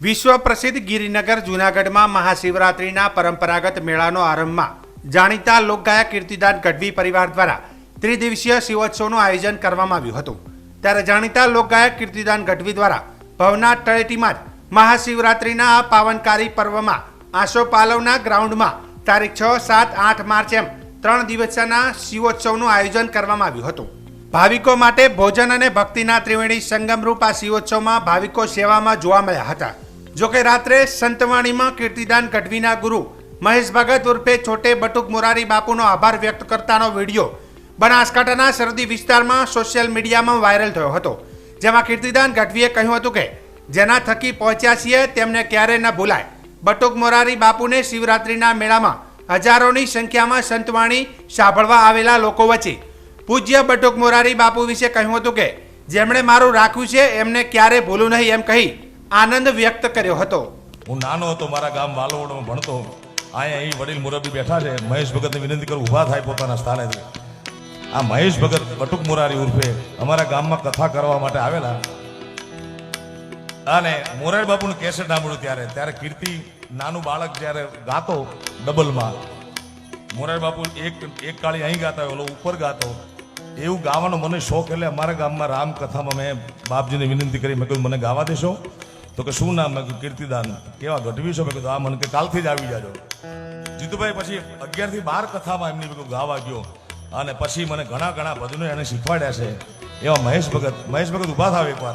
વિશ્વ પ્રસિદ્ધ ગિરિનગર જૂનાગઢમાં મહાશિવરાત્રિના પરંપરાગત મેળાનો આરંભમાં જાણીતા લોકગાયક કીર્તિદાન ગઢવી પરિવાર દ્વારા ત્રિદિવસીય શિવોત્સવનું આયોજન કરવામાં આવ્યું હતું. ત્યારે જાણીતા લોકગાયક કીર્તિદાન ગઢવી દ્વારા ભવનાથ તળેટીમાં જ મહાશિવરાત્રિના આ પાવનકારી પર્વમાં આસોપાલવના ગ્રાઉન્ડમાં તારીખ છ, સાત, આઠ માર્ચ એમ ત્રણ દિવસના શિવોત્સવનું આયોજન કરવામાં આવ્યું હતું. ભાવિકો માટે ભોજન અને ભક્તિના ત્રિવેણી સંગમરૂપ આ શિવોત્સવમાં ભાવિકો સેવામાં જોવા મળ્યા હતા. જોકે રાત્રે સંતવાણીમાં કીર્તિદાન ગઢવીના ગુરુ મહેશ ભગત ઉર્ફે છોટે બટુક મોરારી બાપુનો આભાર વ્યક્ત કરતાનો વીડિયો બનાસકાંઠાના સરહદી વિસ્તારમાં સોશિયલ મીડિયામાં વાયરલ થયો હતો, જેમાં કીર્તિદાન ગઢવીએ કહ્યું હતું કે, જેના થકી પહોંચ્યા છીએ તેમને ક્યારે ન ભૂલાય. બટુક મોરારી બાપુને શિવરાત્રિના મેળામાં હજારોની સંખ્યામાં સંતવાણી સાંભળવા આવેલા લોકો વચ્ચે પૂજ્ય બટુક મોરારી બાપુ વિશે કહ્યું હતું કે, જેમણે મારું રાખ્યું છે એમને ક્યારે ભૂલું નહીં એમ કહી આનંદ વ્યક્ત કર્યો હતો. હું નાનો હતો, મારા ગામ વાલોડમાં ભણતો. અહીંયા અહીં વડીલ મુરબી બેઠા છે. મહેશ ભગતને વિનંતી કરું, ઊભા થાય પોતાના સ્થાનેથી આ મહેશ ભગત બટુક મુરારી ઉર્ફે અમારા ગામમાં કથા કરવા માટે આવેલા. અને મોરારી બાપુનું કેસેટ સાંભળ્યું ત્યારે. ત્યારે કીર્તિ નાનું બાળક જ્યારે ગાતો ડબલમાં, મોરારી બાપુ એક એક કાળી અહીં ગાતા હોય, ઓલો ઉપર ગાતો. એવું ગાવાનો મને શોખ એટલે અમારા ગામમાં રામકથામાં મેં બાપજીને વિનંતી કરી, મેં કહ્યું, મને ગાવા દેશો. તો કે શું નામ? કીર્તિદાન. કેવા ગઢવી છો? મેં કીધું આ મને કે કાલથી જ આવી જાજો. જીતુભાઈ પછી અગિયારથી બાર કથામાં એમની બધું ગાવા ગયો. અને પછી મને ઘણા ઘણા ભજનો એને શીખવાડ્યા છે. એવા મહેશ ભગત મહેશ ભગત ઊભા થાવ એકવાર.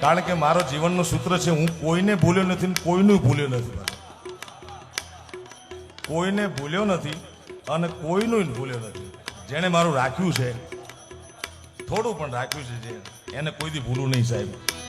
કારણ કે મારો જીવનનું સૂત્ર છે, હું કોઈને ભૂલ્યો નથી કોઈનું ભૂલ્યો નથી. કોઈને ભૂલ્યો નથી અને કોઈનું ભૂલ્યો નથી. જેણે મારું રાખ્યું છે થોડું પણ રાખ્યું છે જે એને કોઈથી ભૂલું નહીં સાહેબ.